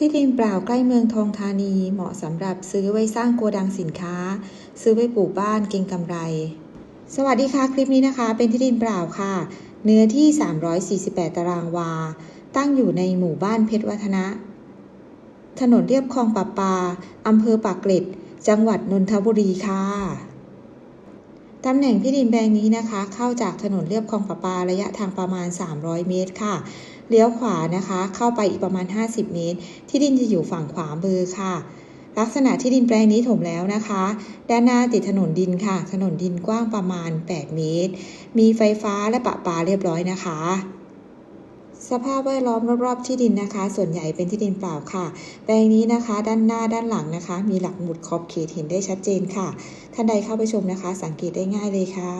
ที่ดินเปล่าใกล้เมืองทองธานีเหมาะสำหรับซื้อไว้สร้างโกดังสินค้า ซื้อไว้ปลูกบ้านเก็งกำไร สวัสดีค่ะ คลิปนี้นะคะ เป็นที่ดินเปล่าค่ะ เนื้อที่ 348 ตารางวา ตั้งอยู่ในหมู่บ้านเพชรวัฒนะ ถนนเรียบคลองปะปาอำเภอปากเกร็ด จังหวัดนนทบุรีค่ะ ตำแหน่งที่ดินแปลงนี้นะคะ เข้าจากถนนเรียบคลองปะปาระยะทางประมาณ 300 เมตรค่ะ เลี้ยวขวานะคะ เข้าไปอีกประมาณ 50 เมตร ที่ดินจะอยู่ฝั่งขวามือค่ะ ลักษณะที่ดินแปลงนี้ถมแล้วนะคะ ด้านหน้าติดถนนดินค่ะ ถนนดินกว้างประมาณ 8 เมตร มีไฟฟ้าและประปาเรียบร้อยนะคะ สภาพแวดล้อมรอบๆที่ดินนะคะ ส่วนใหญ่เป็นที่ดินเปล่าค่ะ แปลงนี้นะคะ ด้านหน้าด้านหลังนะคะ มีหลักหมุดขอบเขตเห็นได้ชัดเจนค่ะ ท่านใดเข้าไปชมนะคะ สังเกตได้ง่ายเลยค่ะ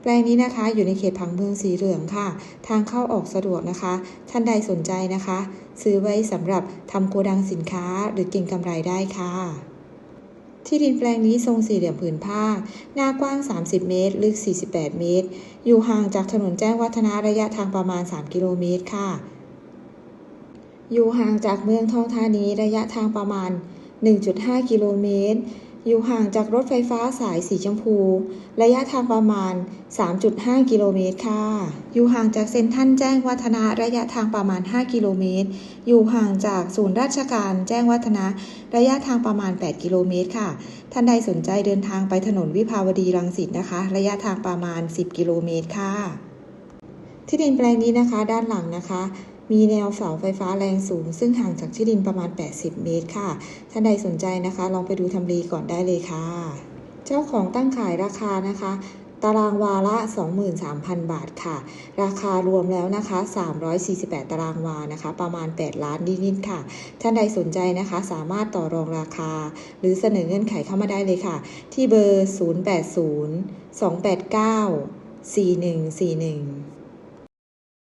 แปลงนี้นะคะ อยู่ในเขตผังเมืองสีเหลืองค่ะ ทางเข้าออกสะดวกนะคะ ท่านใดสนใจนะคะ ซื้อไว้สำหรับทำโกดังสินค้าหรือเก็งกำไรได้ค่ะ ที่ดินแปลงนี้ทรงสี่เหลี่ยมผืนผ้า หน้ากว้าง 30 เมตร ลึก 48 เมตร อยู่ห่างจากถนนแจ้งวัฒนะระยะทางประมาณ 3 กิโลเมตรค่ะ อยู่ห่างจากเมืองทองธานีระยะทางประมาณ 1.5 กิโลเมตร อยู่ห่างจากรถไฟฟ้าสายสีชมพู ระยะทางประมาณ 3.5 กิโลเมตรค่ะ อยู่ห่างจากเซ็นทรัลแจ้งวัฒนะระยะทางประมาณ 5 กิโลเมตร อยู่ห่างจากศูนย์ราชการแจ้งวัฒนะระยะทางประมาณ 8 กิโลเมตรค่ะ ท่านใดสนใจเดินทางไปถนนวิภาวดีรังสิตนะคะ ระยะทางประมาณ 10 กิโลเมตรค่ะ ที่ดินแปลงนี้นะคะ ด้านหลังนะคะ มีแนวเสาไฟฟ้าแรงสูง ซึ่งห่างจากที่ดินประมาณ 80 เมตรค่ะ ท่านใดสนใจนะคะ ลองไปดูทำเลก่อนได้เลยค่ะ เจ้าของตั้งขายราคานะคะตารางวาละ 23,000 บาทค่ะ ราคารวมแล้วนะคะ 348 ตารางวานะคะ ประมาณ 8 ล้านนิดๆค่ะ ท่านใดสนใจนะคะ สามารถต่อรองราคา หรือเสนอเงื่อนไขเข้ามาได้เลยค่ะ ที่เบอร์ 080 289 4141